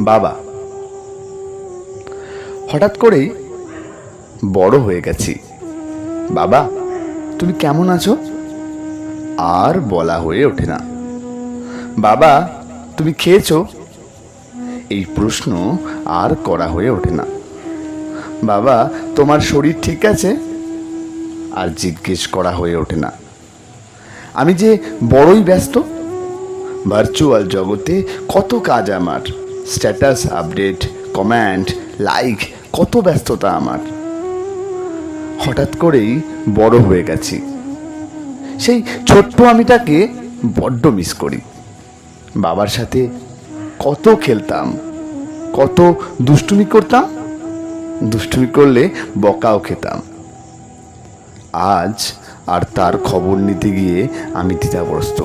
বাবা, হঠাৎ করেই বড় হয়ে গেছি। বাবা, তুমি কেমন আছো? আর বলা হয়ে ওঠে না। বাবা, তুমি খেয়েছো? এই প্রশ্ন আর করা হয়ে ওঠে না। বাবা, তোমার শরীর ঠিক আছে? আর জিজ্ঞেস করা হয়ে ওঠে না। আমি যে বড়ই ব্যস্ত? ভার্চুয়াল জগতে কত কাজ আমার। স্ট্যাটাস আপডেট কমেন্ট লাইক কত ব্যস্ততা আমার। হঠাৎ করেই বড় হয়ে গেছি। সেই ছোট্ট আমিটাকে বড্ড মিস করি। বাবার সাথে কত খেলতাম, কত দুষ্টুমি করতাম, দুষ্টুমি করলে বকাও খেতাম। আজ আর তার খবর নিতে গিয়ে আমি দ্বিধাগ্রস্ত।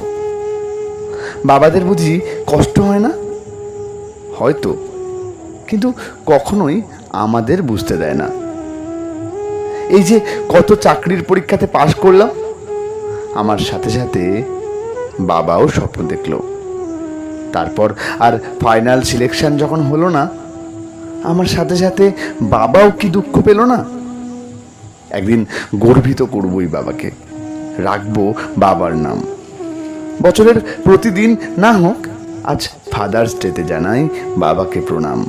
বাবাদের বুঝি কষ্ট হয় না? হয়তো, কিন্তু কখনোই আমাদের বুঝতে দেয় না। এই যে কত চাকরির পরীক্ষাতে পাশ করলাম, আমার সাথে সাথে বাবাও স্বপ্ন দেখল। তারপর আর ফাইনাল সিলেকশন যখন হলো না, আমার সাথে সাথে বাবাও কি দুঃখ পেল না? একদিন গর্বিত করবই বাবাকে, রাখব বাবার নাম। বছরের প্রতিদিন না হোক আজ ফাদার্স ডেতে জানাই বাবাকে প্রণাম।